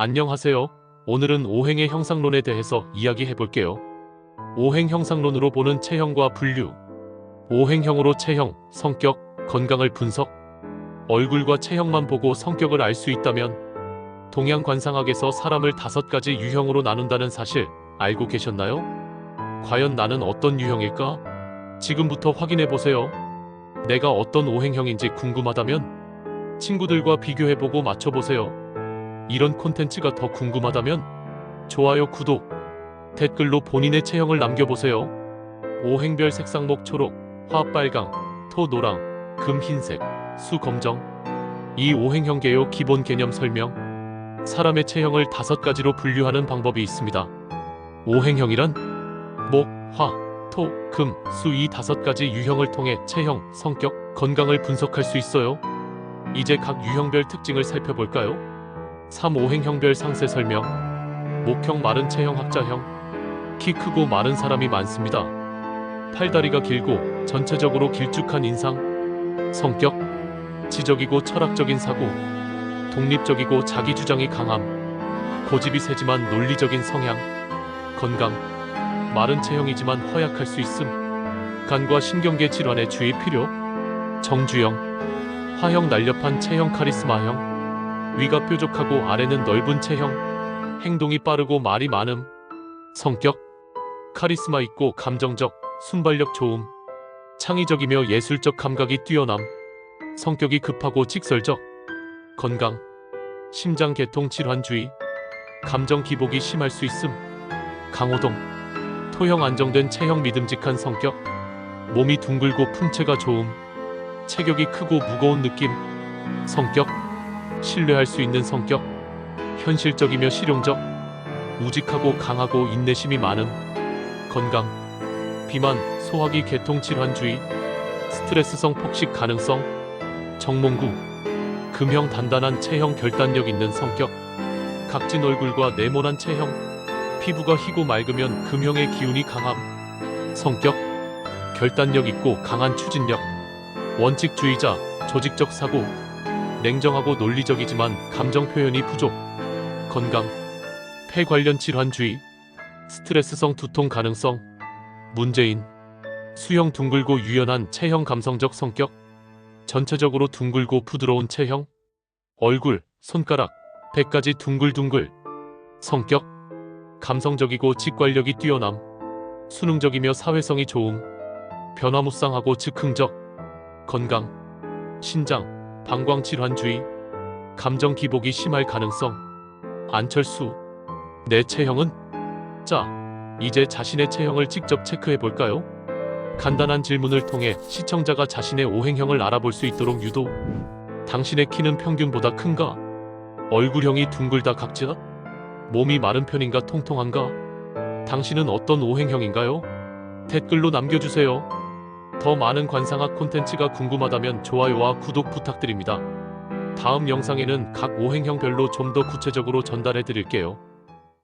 안녕하세요. 오늘은 오행의 형상론에 대해서 이야기해 볼게요. 오행 형상론으로 보는 체형과 분류. 오행형으로 체형, 성격, 건강을 분석. 얼굴과 체형만 보고 성격을 알 수 있다면 동양 관상학에서 사람을 다섯 가지 유형으로 나눈다는 사실 알고 계셨나요? 과연 나는 어떤 유형일까? 지금부터 확인해 보세요. 내가 어떤 오행형인지 궁금하다면 친구들과 비교해보고 맞춰보세요. 이런 콘텐츠가 더 궁금하다면 좋아요, 구독, 댓글로 본인의 체형을 남겨보세요. 오행별 색상목 초록, 화 빨강, 토 노랑, 금 흰색, 수 검정. 이 오행형 개요 기본 개념 설명. 사람의 체형을 다섯 가지로 분류하는 방법이 있습니다. 오행형이란 목, 화, 토, 금, 수 이 다섯 가지 유형을 통해 체형, 성격, 건강을 분석할 수 있어요. 이제 각 유형별 특징을 살펴볼까요? 3. 오행형별 상세 설명. 목형 마른 체형 학자형. 키 크고 마른 사람이 많습니다. 팔다리가 길고 전체적으로 길쭉한 인상. 성격. 지적이고 철학적인 사고. 독립적이고 자기 주장이 강함. 고집이 세지만 논리적인 성향. 건강. 마른 체형이지만 허약할 수 있음. 간과 신경계 질환에 주의 필요. 정주형 화형 날렵한 체형 카리스마형 위가 뾰족하고 아래는 넓은 체형 행동이 빠르고 말이 많음 성격 카리스마 있고 감정적 순발력 좋음 창의적이며 예술적 감각이 뛰어남 성격이 급하고 직설적 건강 심장 계통 질환주의 감정 기복이 심할 수 있음 강호동 토형 안정된 체형 믿음직한 성격 몸이 둥글고 풍채가 좋음 체격이 크고 무거운 느낌 성격 신뢰할 수 있는 성격 현실적이며 실용적 우직하고 강하고 인내심이 많음 건강 비만 소화기 계통 질환 주의 스트레스성 폭식 가능성 정몽구 금형 단단한 체형 결단력 있는 성격 각진 얼굴과 네모난 체형 피부가 희고 맑으면 금형의 기운이 강함. 성격 결단력 있고 강한 추진력 원칙주의자 조직적 사고 냉정하고 논리적이지만 감정 표현이 부족 건강 폐 관련 질환 주의 스트레스성 두통 가능성 문재인 수형 둥글고 유연한 체형 감성적 성격 전체적으로 둥글고 부드러운 체형 얼굴 손가락 배까지 둥글둥글 성격 감성적이고 직관력이 뛰어남 수능적이며 사회성이 좋음 변화무쌍하고 즉흥적 건강 신장 방광 질환주의 감정 기복이 심할 가능성 안철수 내 체형은 자 이제 자신의 체형을 직접 체크해 볼까요? 간단한 질문을 통해 시청자가 자신의 오행형을 알아볼 수 있도록 유도. 당신의 키는 평균보다 큰가? 얼굴형이 둥글다 각지다? 몸이 마른 편인가 통통한가? 당신은 어떤 오행형인가요? 댓글로 남겨주세요. 더 많은 관상학 콘텐츠가 궁금하다면 좋아요와 구독 부탁드립니다. 다음 영상에는 각 오행형별로 좀 더 구체적으로 전달해 드릴게요.